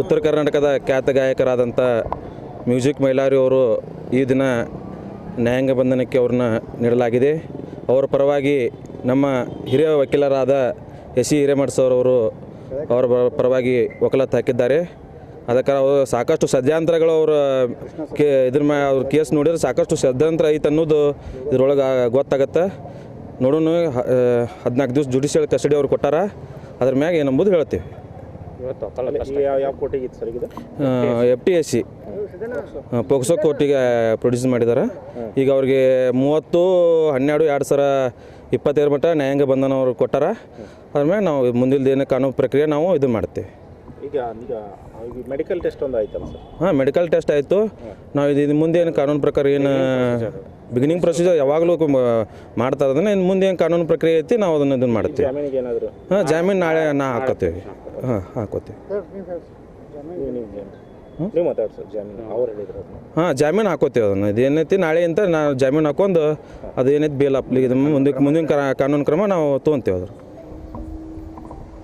ಉತ್ತರ ಕರ್ನಾಟಕದ ಖ್ಯಾತ ಗಾಯಕರಾದಂಥ ಮ್ಯೂಸಿಕ್ ಮೈಲಾರಿ ಅವರು ಈ ದಿನ ನ್ಯಾಯಾಂಗ ಬಂಧನಕ್ಕೆ ಅವ್ರನ್ನ ನೀಡಲಾಗಿದೆ. ಅವರ ಪರವಾಗಿ ನಮ್ಮ ಹಿರಿಯ ವಕೀಲರಾದ ಎಸ್ ಸಿ ಹಿರೇಮಠ ಸರ್ ಅವರು ಅವರ ಪರವಾಗಿ ವಕಾಲತ್ತು ಹಾಕಿದ್ದಾರೆ. ಅದಕ್ಕೆ ಅವರು ಸಾಕಷ್ಟು ಸದ್ಯಾಂತರಗಳು ಅವರ ಕೇ, ಇದ್ರ ಮ ಅವ್ರ ಕೇಸ್ ನೋಡಿದ್ರೆ ಸಾಕಷ್ಟು ಸದ್ಯಾಂತರ ಐತೆ ಅನ್ನೋದು ಇದ್ರೊಳಗೆ ಗೊತ್ತಾಗತ್ತೆ. ನೋಡೋಣ ಹದಿನಾಲ್ಕು ದಿವಸ ಜುಡಿಷಿಯಲ್ ಕಸ್ಟಡಿ ಅವ್ರು ಕೊಟ್ಟಾರ. ಅದ್ರ ಮ್ಯಾಗ ಏನಂಬುದು ಹೇಳ್ತೀವಿ. ಯಾವ ಯಾವ ಕೋಟಿಗೆ ಇತ್ತು ಸರ್ ಇದು F T S C POCSO ಕೋರ್ಟಿಗೆ ಪ್ರೊಡ್ಯೂಸ್ ಮಾಡಿದ್ದಾರೆ ಈಗ ಅವ್ರಿಗೆ ಮೂವತ್ತು ಹನ್ನೆರಡು ಎರಡು ಸಾವಿರ ಇಪ್ಪತ್ತೈದು ಮಟ್ಟ ನ್ಯಾಯಾಂಗ ಬಂಧನ ಅವ್ರು ಕೊಟ್ಟಾರ ಅದ್ರ ಮೇಲೆ ನಾವು ಮುಂದಿನ ದಿನ ಕಾನೂನು ಪ್ರಕ್ರಿಯೆ ನಾವು ಇದು ಮಾಡ್ತೀವಿ. ಈಗ ಈಗ ಮೆಡಿಕಲ್ ಟೆಸ್ಟ್ ಒಂದು ಆಯ್ತಲ್ಲ ಸರ್? ಹಾಂ ಮೆಡಿಕಲ್ ಟೆಸ್ಟ್ ಆಯಿತು. ನಾವು ಇದು ಇದು ಮುಂದೆ ಏನು ಕಾನೂನು ಪ್ರಕಾರ ಏನು ಬಿಗಿನಿಂಗ್ ಪ್ರೊಸೀಜರ್ ಯಾವಾಗಲೂ ಮಾಡ್ತಾ ಇರೋದನ್ನ ಇನ್ನು ಮುಂದೆ ಏನು ಕಾನೂನು ಪ್ರಕ್ರಿಯೆ ಐತಿ ನಾವು ಅದನ್ನು ಇದನ್ನು ಮಾಡ್ತೀವಿ. ಜಾಮೀನಿಗೆ ಏನಾದರೂ? ಹಾಂ ಜಾಮೀನು ನಾಳೆ ನಾ ಹಾಕೋತೀವಿ ಹಾಂ ಹಾಕೋತೀವಿ ನೀವು ನೀವು ಜಾಮೀನು ನೀವು ಮಾತಾಡಿ ಸರ್ ಜಾಮೀನು ಅವ್ರು ಹೇಳಿದ್ರು ಅದನ್ನ. ಹಾಂ ಜಾಮೀನು ಹಾಕೋತೀವಿ ಅದನ್ನು. ಇದು ಏನೈತಿ ನಾಳೆ ಅಂತ ನಾವು ಜಾಮೀನು ಹಾಕೊಂಡು ಅದು ಏನೈತಿ ಬೇಲ್ ಅಪ್ಲಿಗೆ ಮುಂದಕ್ಕೆ ಮುಂದಿನ ಕಾನೂನು ಕ್ರಮ ನಾವು ತೊಗೊಂತೀವಿ ಅದ್ರ